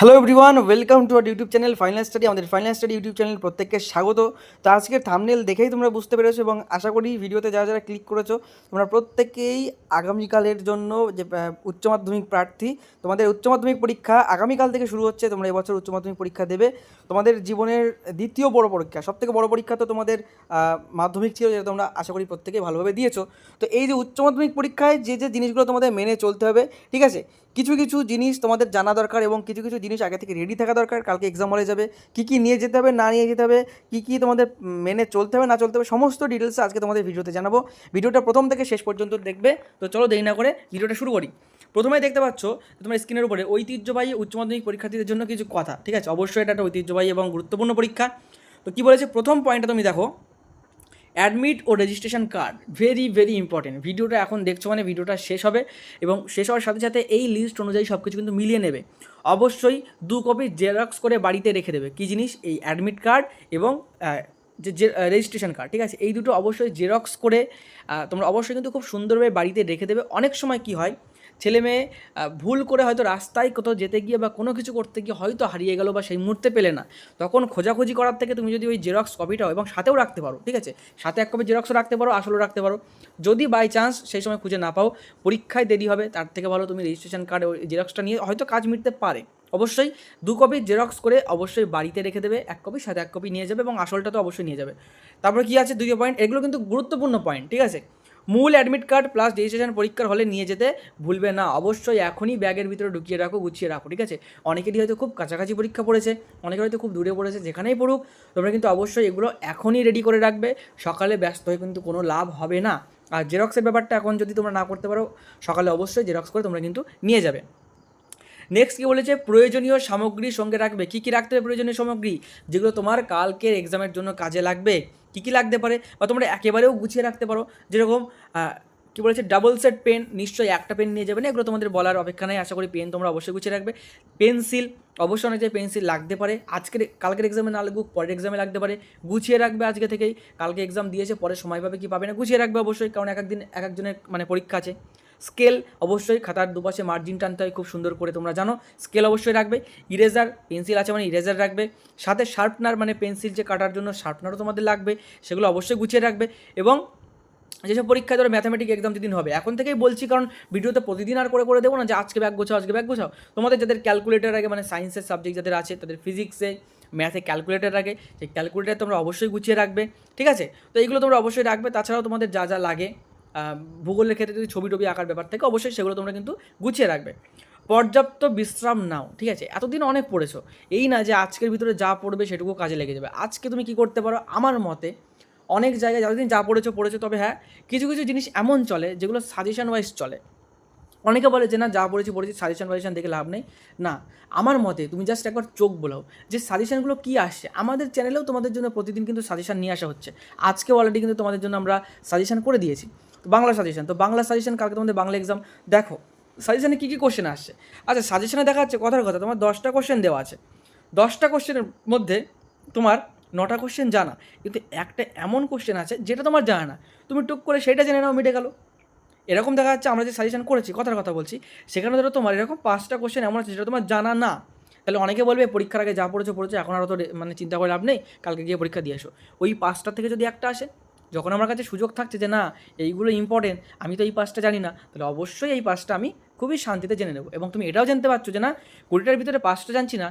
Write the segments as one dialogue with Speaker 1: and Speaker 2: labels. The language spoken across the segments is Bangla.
Speaker 1: Hello everyone welcome to our YouTube channel final study আমাদের ফাইনাল স্টাডি ইউটিউব চ্যানেল প্রত্যেককে স্বাগত। তো আজকের থামনেল দেখেই তোমরা বুঝতে পেরেছ এবং আশা করি ভিডিওতে যারা যারা ক্লিক করেছ, তোমরা প্রত্যেকেই আগামীকালের জন্য যে উচ্চ মাধ্যমিক প্রার্থী, তোমাদের উচ্চ মাধ্যমিক পরীক্ষা আগামীকাল থেকে শুরু হচ্ছে, তোমরা এবছর উচ্চ মাধ্যমিক পরীক্ষা দেবে। তোমাদের জীবনের দ্বিতীয় বড় পরীক্ষা, সবথেকে বড় পরীক্ষা তো তোমাদের মাধ্যমিক ছিল যেটা তোমরা আশা করি প্রত্যেকেই ভালোভাবে দিয়েছ। তো এই যে উচ্চ মাধ্যমিক পরীক্ষায় যে যে জিনিসগুলো তোমাদের মেনে চলতে হবে, ঠিক আছে? কিছু কিছু জিনিস তোমাদের জানা দরকার এবং কিছু কিছু জিনিস আগে থেকে রেডি থাকা দরকার, কালকে এক্সাম হলে যাবে, কী কী নিয়ে যেতে হবে, না নিয়ে যেতে হবে, কী কী তোমাদের মেনে চলতে হবে, না চলতে হবে, সমস্ত ডিটেলস আজকে তোমাদের ভিডিওতে জানাব। ভিডিওটা প্রথম থেকে শেষ পর্যন্ত দেখবে, তো চলো দেরি না করে ভিডিওটা শুরু করি। প্রথমেই দেখতে পাচ্ছ, তোমার স্ক্রিনের উপরে ঐতিহ্যবাহী উচ্চ মাধ্যমিক পরীক্ষার্থীদের জন্য কিছু কথা, ঠিক আছে? অবশ্যই এটা একটা ঐতিহ্যবাহী এবং গুরুত্বপূর্ণ পরীক্ষা। তো কী বলেছে? প্রথম পয়েন্টটা তুমি দেখো। অ্যাডমিট ও registration card very very important ভিডিওটা এখন দেখছ মানে ভিডিওটা শেষ হবে এবং শেষ হওয়ার সাথে সাথে এই লিস্ট অনুযায়ী সব কিছু কিন্তু মিলিয়ে নেবে। অবশ্যই দু কপি জেরক্স করে বাড়িতে রেখে দেবে। কী জিনিস? এই অ্যাডমিট কার্ড এবং যে রেজিস্ট্রেশন কার্ড ঠিক আছে? এই দুটো অবশ্যই জেরক্স করে তোমরা অবশ্যই কিন্তু খুব সুন্দরভাবে বাড়িতে রেখে দেবে। অনেক সময় কি হয় ছেলে মেয়ে ভুল করে হয়তো রাস্তায় কোথাও যেতে গিয়ে বা কোনো কিছু করতে গিয়ে হয়তো হারিয়ে গেলো বা সেই মুহূর্তে পেলে না। তখন খোঁজাখুঁজি করার থেকে তুমি যদি ওই জেরক্স কপিটাও এবং সাথেও রাখতে পারো, ঠিক আছে? সাথে এক কপি জেরক্সও রাখতে পারো, আসলও রাখতে পারো। যদি বাই চান্স সেই সময় খুঁজে না পাও, পরীক্ষায় দেরি হবে, তার থেকে ভালো তুমি রেজিস্ট্রেশন কার্ড ওই জেরক্সটা নিয়ে হয়তো কাজ মিটতে পারে। অবশ্যই দু কপি জেরক্স করে অবশ্যই বাড়িতে রেখে দেবে, এক কপি সাথে এক কপি নিয়ে যাবে এবং আসলটা তো অবশ্যই নিয়ে যাবে। তারপরে কি আছে? দুই পয়েন্ট এগুলো কিন্তু গুরুত্বপূর্ণ পয়েন্ট ঠিক আছে? মূল অ্যাডমিট কার্ড প্লাস রেজিস্ট্রেশন পরীক্ষার হলে নিয়ে যেতে ভুলবে না। অবশ্যই এখনই ব্যাগের ভিতরে ঢুকিয়ে রাখো, গুছিয়ে রাখো, ঠিক আছে? অনেকেরই হয়তো খুব কাছাকাছি পরীক্ষা পড়েছে, অনেকের হয়তো খুব দূরে পড়েছে, যেখানেই পড়ুক, তোমরা কিন্তু অবশ্যই এগুলো এখনই রেডি করে রাখবে। সকালে ব্যস্ত হয়ে কিন্তু কোনো লাভ হবে না। আর জেরক্সের ব্যাপারটা এখন যদি তোমরা না করতে পারো, সকালে অবশ্যই জেরক্স করে তোমরা কিন্তু নিয়ে যাবে। নেক্সট কি বলেছে? প্রয়োজনীয় সামগ্রী সঙ্গে রাখবে। কী কী রাখতে হবে? প্রয়োজনীয় সামগ্রী, যেগুলো তোমার কালকের এক্সামের জন্য কাজে লাগবে। কী কী লাগতে পারে বা তোমরা একেবারেও গুছিয়ে রাখতে পারো। যেরকম কি বলেছে ডাবল সেট পেন নিশ্চয়ই একটা পেন নিয়ে যাবে না? এগুলো তোমাদের বলার অপেক্ষা নেই আশা করি পেন তোমরা অবশ্যই গুছিয়ে রাখবে। পেন্সিল অবশ্যই অনেক জায়গায় পেন্সিল লাগতে পারে। আজকের, কালকের এক্সামে না লাগুক, পরের এক্সামে লাগতে পারে। গুছিয়ে রাখবে আজকে থেকেই। কালকে এক্সাম দিয়েছে, পরে সময় পাবে কি পাবে না, গুছিয়ে রাখবে অবশ্যই। কারণ এক একদিন এক একজনের মানে পরীক্ষা আছে। স্কেল অবশ্যই খাতার দুপাশে মার্জিন টানতে হয়, খুব সুন্দর করে তোমরা জানো। স্কেল অবশ্যই রাখবে ইরেজার পেন্সিল আছে মানে ইরেজার রাখবে, সাথে শার্পনার মানে পেন্সিল যে কাটার জন্য শার্পনারও তোমাদের লাগবে, সেগুলো অবশ্যই গুছিয়ে রাখবে এবং যেসব পরীক্ষা ধরো ম্যাথামেটিক এক্সাম যেদিন হবে, এখন থেকেই বলছি কারণ ভিডিওতে প্রতিদিন আর করে করে দেবো না যে আজকে ব্যাগ গোছাও, আজকে ব্যাগ গোছাও। তোমাদের যাদের ক্যালকুলেটার আগে মানে সায়েন্সের সাবজেক্ট যাদের আছে, তাদের ফিজিক্সে ম্যাথে ক্যালকুলেটার রাখে সেই ক্যালকুলেটার তোমরা অবশ্যই গুছিয়ে রাখবে, ঠিক আছে? তো এইগুলো তোমরা অবশ্যই রাখবে, তাছাড়াও তোমাদের যা যা লাগে ভূগোলের ক্ষেত্রে যদি ছবি টবি আঁকার ব্যাপার থাকে, অবশ্যই সেগুলো তোমরা কিন্তু গুছিয়ে রাখবে। পর্যাপ্ত বিশ্রাম নাও, ঠিক আছে? এতদিন অনেক পড়েছো। এই না যে আজকের ভিতরে যা পড়বে সেটুকু কাজে লেগে যাবে। আজকে তুমি কি করতে পারো? আমার মতে অনেক জায়গায় যতদিন যা পড়েছো পড়েছো, তবে হ্যাঁ কিছু কিছু জিনিস এমন চলে যেগুলো সাজেশন ওয়াইজ চলে। অনেকে বলে যে, না, যা পড়েছি পড়েছি সাজেশন ফাজেশন দেখে লাভ নেই। না, আমার মতে তুমি জাস্ট একবার চোখ বোলাও যে সাজেশনগুলো কী আসছে। আমাদের চ্যানেলেও তোমাদের জন্য প্রতিদিন কিন্তু সাজেশন নিয়ে আসা হচ্ছে। আজকে অলরেডি কিন্তু তোমাদের জন্য আমরা সাজেশন করে দিয়েছি। বাংলা সাজেশন তো বাংলা সাজেশন কালকে তোমাদের বাংলা এক্সাম দেখো সাজেশনে কী কী কোশ্চেন আসছে? আচ্ছা সাজেশনে দেখা যাচ্ছে কথার কথা, তোমার দশটা কোশ্চেন দেওয়া আছে। দশটা কোশ্চেনের মধ্যে তোমার নটা কোশ্চেন জানা। কিন্তু একটা এমন কোশ্চেন আছে যেটা তোমার জানা না। তুমি টুক করে সেটা জেনে নাও, মিটে গেলো। এরকম দেখা যাচ্ছে আমরা যে সাজেশন করেছি, কথার কথা বলছি, সেখানে ধরো তোমার এরকম পাঁচটা কোশ্চেন এমন আছে যেটা তোমার জানা না। তাহলে অনেকে বলবে, পরীক্ষার আগে যা পড়েছো পড়েছো, এখন আর তো মানে চিন্তা করে লাভ নেই, কালকে গিয়ে পরীক্ষা দিয়ে এসো। ওই পাঁচটা থেকে যদি একটা আসে যখন আমার কাছে সুযোগ থাকছে যে না, এইগুলো ইম্পর্টেন্ট আমি তো এই পাঁচটা জানি না, তাহলে অবশ্যই এই পাঁচটা আমি খুবই শান্তিতে জেনে নেব। এবং তুমি এটাও জানতে পারছ যে না, কুড়িটার ভিতরে পাঁচটা জানছি না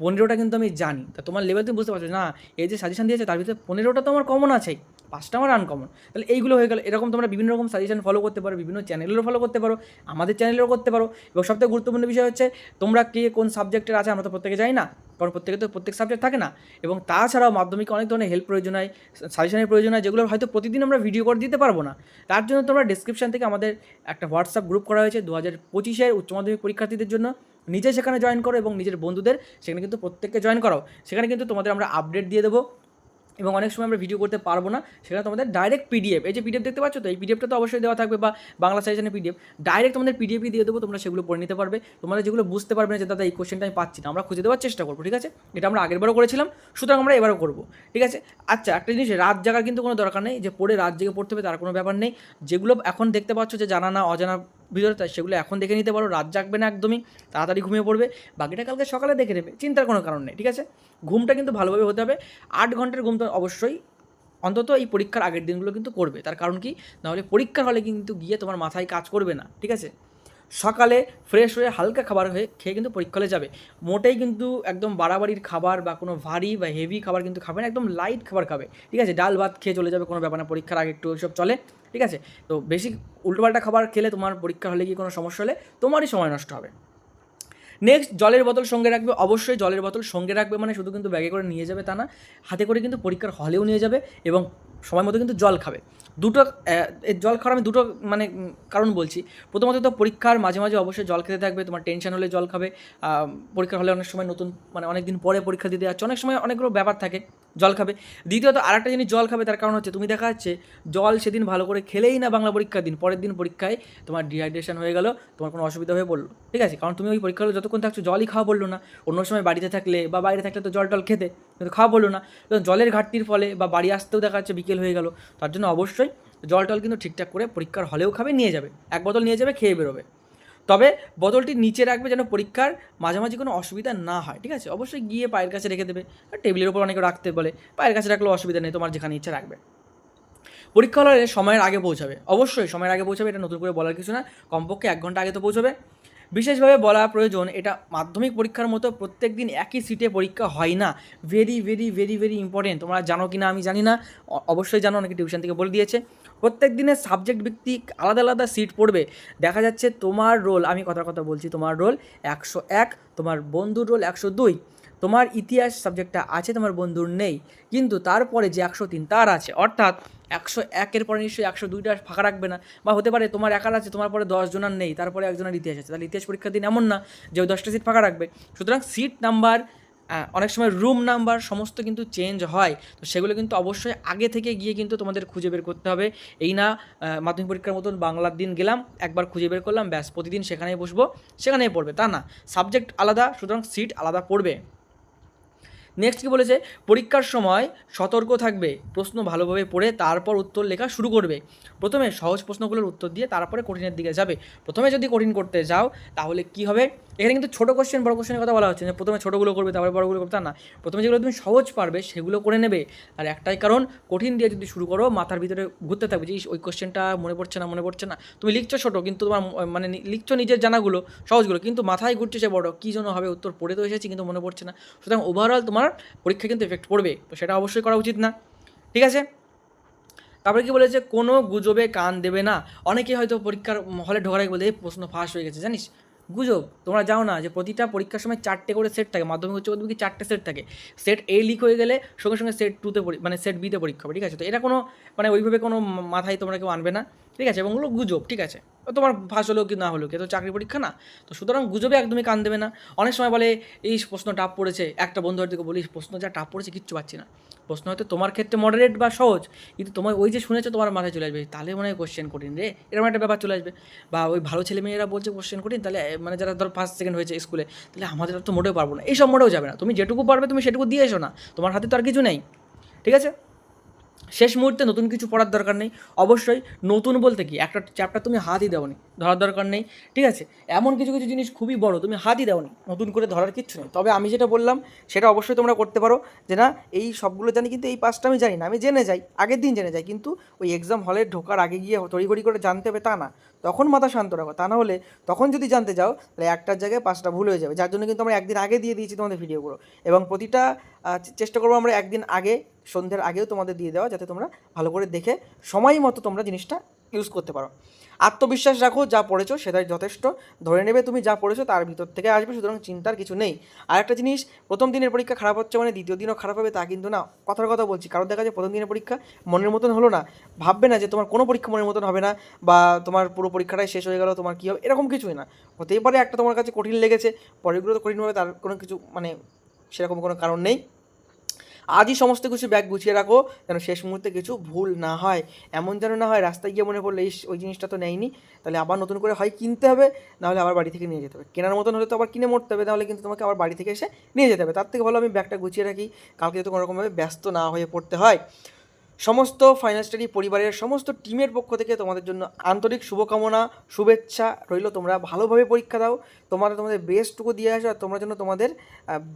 Speaker 1: পনেরোটা কিন্তু আমি জানি। তা তোমার লেভেল তুমি বুঝতে পারছ না, এই যে সাজেশন দিয়েছে, তার ভিতরে পনেরোটা তো আমার কমন আছেই। পাঁচটা আমার আনকমন তাহলে এইগুলো হয়ে গেল। এরকম তোমরা বিভিন্ন রকম সাজেশন ফলো করতে পারো, বিভিন্ন চ্যানেলেরও ফলো করতে পারো, আমাদের চ্যানেলেরও করতে পারো। এবং সবথেকে গুরুত্বপূর্ণ বিষয় হচ্ছে, তোমরা কে কোন সাবজেক্টের আছে, আমরা তো প্রত্যেকে জানি না। কারণ প্রত্যেকে তো প্রত্যেক সাবজেক্ট থাকে না। এবং তাছাড়াও মাধ্যমিকে অনেক ধরনের হেল্প প্রয়োজন হয় সাজেশনের প্রয়োজন হয়, যেগুলো হয়তো প্রতিদিন আমরা ভিডিও করে দিতে পারব না। তার জন্য তোমরা ডিসক্রিপশন থেকে আমাদের একটা হোয়াটসঅ্যাপ গ্রুপ করা হয়েছে, দু হাজার পঁচিশের উচ্চ মাধ্যমিক পরীক্ষার্থীদের জন্য। নিজে সেখানে জয়েন করো এবং নিজের বন্ধুদের সেখানে কিন্তু প্রত্যেককে জয়েন করাও সেখানে কিন্তু তোমাদের আমরা আপডেট দিয়ে দেবো এবং অনেক সময় আমরা ভিডিও করতে পারব না। সেখানে তোমাদের ডাইরেক্ট পিডিএফ এই যে পিডিএফ দেখতে পাচ্ছ তো? এই পিডিএফটা তো অবশ্যই দেওয়া থাকবে বা বাংলা সাজেশনের পিডিএফ ডাইরেক্ট তোমাদের পিডিএফই দিয়ে দেবো, তোমরা সেগুলো পড়ে নিতে পারবে। তোমরা যেগুলো বুঝতে পারবে না যে, দাদা, এই কোশ্চেনটা আমি পাচ্ছি না। আমরা খুঁজে দেওয়ার চেষ্টা করব, ঠিক আছে? এটা আমরা আগেরবারও করেছিলাম, সুতরাং আমরা এবারও করব, ঠিক আছে? আচ্ছা একটা জিনিস, রাত জাগার কিন্তু কোনো দরকার নেই। যে পড়ে রাত জেগে পড়তে হবে, তার কোনো ব্যাপার নেই। যেগুলো এখন দেখতে পাচ্ছ যে, জানা না, অজানা তাই সেগুলো এখন দেখে নিতে পারো, রাত জাগবে না একদমই, তাড়াতাড়ি ঘুমিয়ে পড়বে, বাকিটা কালকে সকালে দেখে নেবে, চিন্তার কোনো কারণ নেই, ঠিক আছে? ঘুমটা কিন্তু ভালোভাবে হতে হবে, আট ঘণ্টার ঘুম তো অবশ্যই, অন্তত এই পরীক্ষার আগের দিনগুলো কিন্তু করবে, তার কারণ কি? নাহলে পরীক্ষার হলে কিন্তু গিয়ে তোমার মাথায় কাজ করবে না, ঠিক আছে? সকালে ফ্রেশ হয়ে হালকা খাবার হয়ে খেয়ে কিন্তু পরীক্ষা হলে যাবে। মোটেই কিন্তু একদম বাড়াবাড়ির খাবার বা কোনো ভারী বা হেভি খাবার কিন্তু খাবে না, একদম লাইট খাবার খাবে। ঠিক আছে? ডাল ভাত খেয়ে চলে যাবে কোনো ব্যাপার না, পরীক্ষার আগে একটু ওইসব চলে। ঠিক আছে? তো বেশি উল্টোপাল্টা খাবার খেলে তোমার পরীক্ষা হলে কি কোনো সমস্যা হলে তোমারই সময় নষ্ট হবে। নেক্সট জলের বোতল সঙ্গে রাখবে। অবশ্যই জলের বোতল সঙ্গে রাখবে মানে শুধু কিন্তু ব্যাগে করে নিয়ে যাবে তা না, হাতে করে কিন্তু পরীক্ষার হলেও নিয়ে যাবে এবং সময় মতো কিন্তু জল খাবে। দুটো জল খাওয়ার আমি দুটো মানে কারণ বলছি। প্রথমত তো পরীক্ষার মাঝে মাঝে অবশ্যই জল খেতে থাকবে, তোমার টেনশন হলে জল খাবে। পরীক্ষা হলে অনেক সময় নতুন মানে অনেক দিন পরে পরীক্ষা দিতে যাচ্ছে, অনেক সময় অনেকগুলো ব্যাপার থাকে। জল খাবে। দ্বিতীয়ত আরেকটা জিনিস জল খাবে, তার কারণ হচ্ছে তুমি দেখা যাচ্ছে জল সেদিন ভালো করে খেলেই না বাংলা পরীক্ষার দিন। পরের দিন পরীক্ষায় তোমার ডিহাইড্রেশন হয়ে গেল, তোমার কোনো অসুবিধা হয়ে পড়ল। ঠিক আছে? কারণ তুমি ওই পরীক্ষা যতক্ষণ থাকছো জলই খাওয়া পড়ল না। অন্য সময় বাড়িতে থাকলে বা বাইরে থাকলে তো জল টল খেতে, কিন্তু খাওয়া বলল না। জলের ঘাটতির ফলে বা বাড়ি আসতেও দেখা যাচ্ছে বিকেল হয়ে গেল। তার জন্য অবশ্যই জল টল কিন্তু ঠিকঠাক করে পরীক্ষার হলেও খাবে, নিয়ে যাবে। এক বোতল নিয়ে যাবে, খেয়ে বেরোবে। তবে বোতলটি নিচে রাখবে যেন পরীক্ষার মাঝামাঝি কোনো অসুবিধা না হয়, ঠিক আছে? অবশ্যই গিয়ে পায়ের কাছে রেখে দেবে। টেবিলের উপর অনেকে রাখতে বলে, পায়ের কাছে রাখলেও অসুবিধা নেই, তোমার যেখানে ইচ্ছা রাখবে। পরীক্ষা হলে সময়ের আগে পৌঁছাবে। অবশ্যই সময়ের আগে পৌঁছাবে, এটা নতুন করে বলার কিছু না। কমপক্ষে এক ঘণ্টা আগে তো পৌঁছবে। বিশেষভাবে বলা প্রয়োজন, এটা মাধ্যমিক পরীক্ষার মতো প্রত্যেক দিন একই সিটে পরীক্ষা হয় না। Very very very very important তোমরা জানো কি না আমি জানি না অবশ্যই জানো, অনেকে টিউশন থেকে বলে দিয়েছে। প্রত্যেক দিনের সাবজেক্ট ভিত্তিক আলাদা আলাদা সিট পড়বে। দেখা যাচ্ছে তোমার রোল আমি কথার কথা বলছি, তোমার রোল একশো এক, তোমার বন্ধুর রোল একশো দুই। তোমার ইতিহাস সাবজেক্টটা আছে, তোমার বন্ধুর নেই, কিন্তু তারপরে যে একশো তিন তার আছে, অর্থাৎ একশো একের পরে নিশ্চয়ই একশো দুইটা ফাঁকা রাখবে না, বা হতে পারে তোমার একার আছে, তোমার পরে দশ জনের নেই, তারপরে একজনের ইতিহাস আছে, তাহলে ইতিহাস পরীক্ষার দিন এমন না যে ওই দশটা সিট ফাঁকা রাখবে। সুতরাং সিট নাম্বার অনেক সময় রুম নাম্বার সমস্ত কিন্তু চেঞ্জ হয়, তো সেগুলো কিন্তু অবশ্যই আগে থেকে গিয়ে কিন্তু তোমাদের খুঁজে বের করতে হবে। এই না মাধ্যমিক পরীক্ষার মতন বাংলার দিন গেলাম, একবার খুঁজে বের করলাম, ব্যাস প্রতিদিন সেখানেই বসবো, সেখানেই পড়বে, তা না। সাবজেক্ট আলাদা, সুতরাং সিট আলাদা পড়বে। নেক্সট কি বলেছে? পরীক্ষার সময় সতর্ক থাকবে, প্রশ্ন ভালোভাবে পড়ে তারপর উত্তর লেখা শুরু করবে। প্রথমে সহজ প্রশ্নগুলোর উত্তর দিয়ে তারপরে কঠিনের দিকে যাবে। প্রথমে যদি কঠিন করতে যাও, তাহলে কি হবে? এখানে কিন্তু ছোটো কোশ্চেন বড় কোশ্চেনের কথা বলা হচ্ছে যে প্রথমে ছোটোগুলো করবে, তারপরে বড়গুলো করবে, তা না। প্রথমে যেগুলো তুমি সহজ পারবে, সেগুলো করে নেবে। আর একটাই কারণ, কঠিন দিয়ে যদি শুরু করো, মাথার ভিতরে ঘুরতে থাকবে যে ওই কোশ্চেনটা মনে পড়ছে না, মনে পড়ছে না। তুমি লিখছো ছোটো, কিন্তু তোমার মানে লিখছো নিজের জানাগুলো, সহজগুলো, কিন্তু মাথায় ঘুরছে সে বড়, কী জন্য হবে, উত্তর পড়ে তো এসেছি, কিন্তু মনে পড়ছে না। সুতরাং ওভারঅল তোমার পরীক্ষা কিন্তু এফেক্ট পড়বে তো সেটা অবশ্যই করা উচিত না। ঠিক আছে? তারপরে কি বলেছে? কোনো গুজবে কান দেবে না। অনেকে হয়তো পরীক্ষার হলে ঢোকার বলে, "এই প্রশ্ন ফাঁস হয়ে গেছে, জানিস? গুজব, তোমরা যাও না যে প্রতিটা পরীক্ষার সময় চারটে করে সেট থাকে, মাধ্যমিক, উচ্চ মাধ্যমিক চারটে সেট থাকে। সেট এ লিক হয়ে গেলে সঙ্গে সঙ্গে সেট টুতে মানে সেট বিতে পরীক্ষা হবে, ঠিক আছে? তো এটা কোনো মানে ওইভাবে কোনো মাথায় তোমরা কেউ আনবে না, ঠিক আছে? এবং ওগুলো গুজব, ঠিক আছে? তোমার ফাঁস হলেও কি না হলেও কি? তো চাকরি পরীক্ষা না? তো সুতরাং গুজবে একদমই কান দেবে না। অনেক সময় বলে, এই প্রশ্ন টাপ পড়েছে। একটা বন্ধু হয়তো বলিস প্রশ্ন যা টাপ পড়েছে, কিচ্ছু পাচ্ছি না। প্রশ্ন হয়তো তোমার ক্ষেত্রে মডারেট বা সহজ, কিন্তু তোমার ওই যে শুনেছো তোমার মাথায় চলে আসবে, তাহলে মনে হয় কোশ্চেন কঠিন রে। এরকম একটা ব্যাপার চলে আসবে। বা ওই ভালো ছেলে মেয়েরা বলছে কোশ্চেন কঠিন, তাহলে মানে যারা ধর ফার্স্ট সেকেন্ড হয়েছে স্কুলে তাহলে আমাদের তো মোটেও পারব না। এইসব মোটেও যাবে না। তুমি যেটুকু পারবে, তুমি সেটুকু দিয়ে এসো না। তোমার হাতে তো আর কিছু নেই। ঠিক আছে? শেষ মুহূর্তে নতুন কিছু পড়ার দরকার নেই। অবশ্যই নতুন বলতে কি? একটা চ্যাপ্টার তুমি হাতই দেওনি, ধরার দরকার নেই, ঠিক আছে? এমন কিছু কিছু জিনিস খুবই বড়, তুমি হাতই দেওনি, নতুন করে ধরার কিচ্ছু নেই। তবে আমি যেটা বললাম, সেটা অবশ্যই তোমরা করতে পারো যে না, এই সবগুলো জানি, কিন্তু এই পাঁচটা আমি জানি না। আমি জেনে যাই, আগের দিন জেনে যাই, কিন্তু ওই এক্সাম হলে ঢোকার আগে গিয়ে তড়িঘড়ি করে জানতে হবে তা না। তখন মাথা শান্ত রাখো, তা না হলে তখন যদি জানতে যাও, তাহলে একটার জায়গায় পাঁচটা ভুল হয়ে যাবে, যার জন্য কিন্তু আমরা একদিন আগে দিয়ে দিয়েছি তোমাদের ভিডিওগুলো এবং প্রতিটা চেষ্টা করব আমরা একদিন আগে সন্ধ্যের আগেও তোমাদের দিয়ে দেওয়া যাতে তোমরা ভালো করে দেখে সময় মতো তোমরা জিনিসটা ইউজ করতে পারো। আত্মবিশ্বাস রাখো, যা পড়েছো সেটাই যথেষ্ট। ধরে নেবে তুমি যা পড়েছো তার ভিতর থেকে আসবে, সুতরাং চিন্তার কিছু নেই। আর একটা জিনিস, প্রথম দিনের পরীক্ষা খারাপ হচ্ছে মানে দ্বিতীয় দিনও খারাপ হবে তা কিন্তু না। কথার কথা বলছি কারণ দেখা যায় প্রথম দিনের পরীক্ষা মনের মতন হলো না। ভাববে না যে তোমার কোনো পরীক্ষা মনের মতন হবে না বা তোমার পুরো পরীক্ষাটাই শেষ হয়ে গেল, তোমার কী হবে? এরকম কিছুই না। হতেই পারে একটা তোমার কাছে কঠিন লেগেছে, পরেরগুলো তো কঠিন হবে তার কোনো কিছু মানে সেরকম কোনো কারণ নেই। আজই সমস্ত কিছু ব্যাগ গুছিয়ে রাখো, যেন শেষ মুহূর্তে কিছু ভুল না হয়। এমন যেন না হয় রাস্তায় গিয়ে মনে পড়লে ওই জিনিসটা তো নেয়নি। তাহলে আবার নতুন করে হয় কিনতে হবে, নাহলে আবার বাড়ি থেকে নিয়ে যেতে হবে। কেনার মতন হলে তো আবার কিনে মরতে হবে তাহলে কিন্তু তোমাকে আবার বাড়ি থেকে এসে নিয়ে যেতে হবে। তার থেকে ভালো আমি ব্যাগটা গুছিয়ে রাখি। কালকে যাতে কোনোরকমভাবে ব্যস্ত না হয়ে পড়তে হয়। সমস্ত ফাইনাল স্টাডি পরিবারের সমস্ত টিমের পক্ষ থেকে তোমাদের জন্য আন্তরিক শুভকামনা, শুভেচ্ছা রইল। তোমরা ভালোভাবে পরীক্ষা দাও। তোমরা তোমাদের বেস্টটুকু দিয়ে আসো আর তোমরা যেন তোমাদের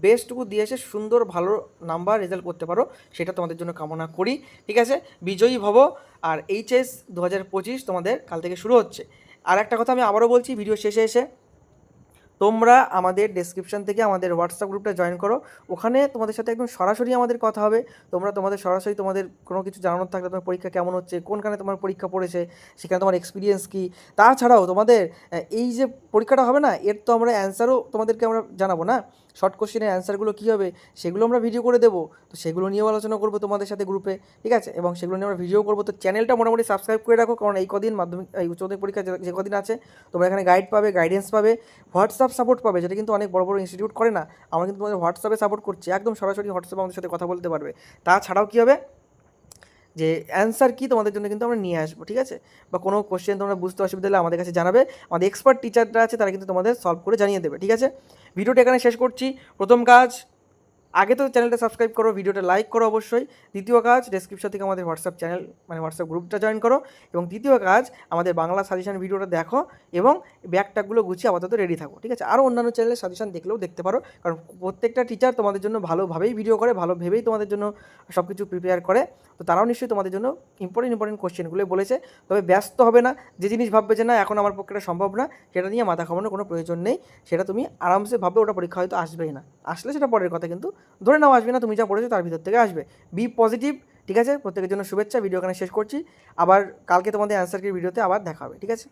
Speaker 1: বেস্টটুকু দিয়ে এসে সুন্দর, ভালো নাম্বার রেজাল্ট করতে পারো, সেটা তোমাদের জন্য কামনা করি। ঠিক আছে? বিজয়ী ভব। আর এইচএস দু হাজার পঁচিশ তোমাদের কাল থেকে শুরু হচ্ছে। আর একটা কথা আমি আবারও বলছি ভিডিও শেষে এসে তোমরা আমাদের ডেসক্রিপশন থেকে আমাদের হোয়াটসঅ্যাপ গ্রুপটা জয়েন করো। ওখানে তোমাদের সাথে একদম সরাসরি আমাদের কথা হবে। তোমরা তোমাদের সরাসরি তোমাদের কোনো কিছু জানানোর থাকলে তোমার পরীক্ষা কেমন হচ্ছে, কোনখানে তোমার পরীক্ষা পড়েছে, সেখানে তোমার এক্সপিরিয়েন্স কী? তাছাড়াও তোমাদের এই যে পরীক্ষাটা হবে না, এর তো আমরা অ্যান্সারও তোমাদেরকে আমরা জানাব না? শর্ট কোশ্চেনের অ্যান্সারগুলো কী হবে, সেগুলো আমরা ভিডিও করে দেবো। তো সেগুলো নিয়েও আলোচনা করব তোমাদের সাথে গ্রুপে ঠিক আছে? এবং সেগুলো নিয়ে আমরা ভিডিও করব। তো চ্যানেলটা মোটামুটি সাবস্ক্রাইব করে রাখো, কারণ এই কদিন মাধ্যমিক, এই উচ্চমাধ্যমিক পরীক্ষা যে- কদিন আছে, তোমরা এখানে গাইড পাবে গাইডেন্স পাবে হোয়াটসঅ্যাপ সাপোর্ট পাবে, যেটা কিন্তু অনেক বড় বড় ইনস্টিটিউট করে না। আমরা কিন্তু তোমাদের হোয়াটসঅ্যাপে সাপোর্ট করছি, একদম সরাসরি হোয়াটসঅ্যাপে আমাদের সাথে কথা বলতে পারবে। তাছাড়াও কী হবে? যে অ্যান্সার কী তোমাদের জন্য কিন্তু আমরা নিয়ে আসব, ঠিক আছে? বা কোনো কোশ্চেন তোমরা বুঝতে অসুবিধা হলে আমাদের কাছে জানাবে। আমাদের এক্সপার্ট টিচাররা আছে, তারা কিন্তু তোমাদের সলভ করে জানিয়ে দেবে, ঠিক আছে? ভিডিওটা এখানে শেষ করছি। প্রথম কাজ আগে তো চ্যানেলটা সাবস্ক্রাইব করো, ভিডিওটা লাইক করো অবশ্যই। দ্বিতীয় কাজ ডেসক্রিপশন থেকে আমাদের হোয়াটসঅ্যাপ চ্যানেল মানে হোয়াটসঅ্যাপ গ্রুপটা জয়েন করো। এবং তৃতীয় কাজ, আমাদের বাংলা সাজেশন ভিডিওটা দেখো এবং ব্যাগটাগুলো গুছিয়ে আপাতত রেডি থাকো, ঠিক আছে? আরও অন্যান্য চ্যানেলের সাজেশন দেখলেও দেখতে পারো, কারণ প্রত্যেকটা টিচার তোমাদের জন্য ভালোভাবেই ভিডিও করে ভালো ভেবেই তোমাদের জন্য সব কিছু প্রিপেয়ার করে। তো তারাও নিশ্চয়ই তোমাদের জন্য ইম্পর্টেন্ট ইম্পর্টেন্ট কোশ্চেনগুলো বলেছে। তবে ব্যস্ত হবে না, যে জিনিস ভাববে যে না, এখন আমার পক্ষে সম্ভব না, সেটা নিয়ে মাথা খামানোর কোনো প্রয়োজন নেই। সেটা তুমি আরামসে ভাববে, ওটা পরীক্ষা হয়তো আসবেই না। আসলে সেটা পরের কথা কিন্তু ধরে নাও আসবে না, তুমি যা পড়েছো তার ভিতর থেকে আসবে। বি পজিটিভ ঠিক আছে? প্রত্যেকের জন্য শুভেচ্ছা ভিডিও এখানে শেষ করছি। আবার কালকে তোমাদের অ্যান্সার কি ভিডিওতে আবার দেখা হবে, ঠিক আছে?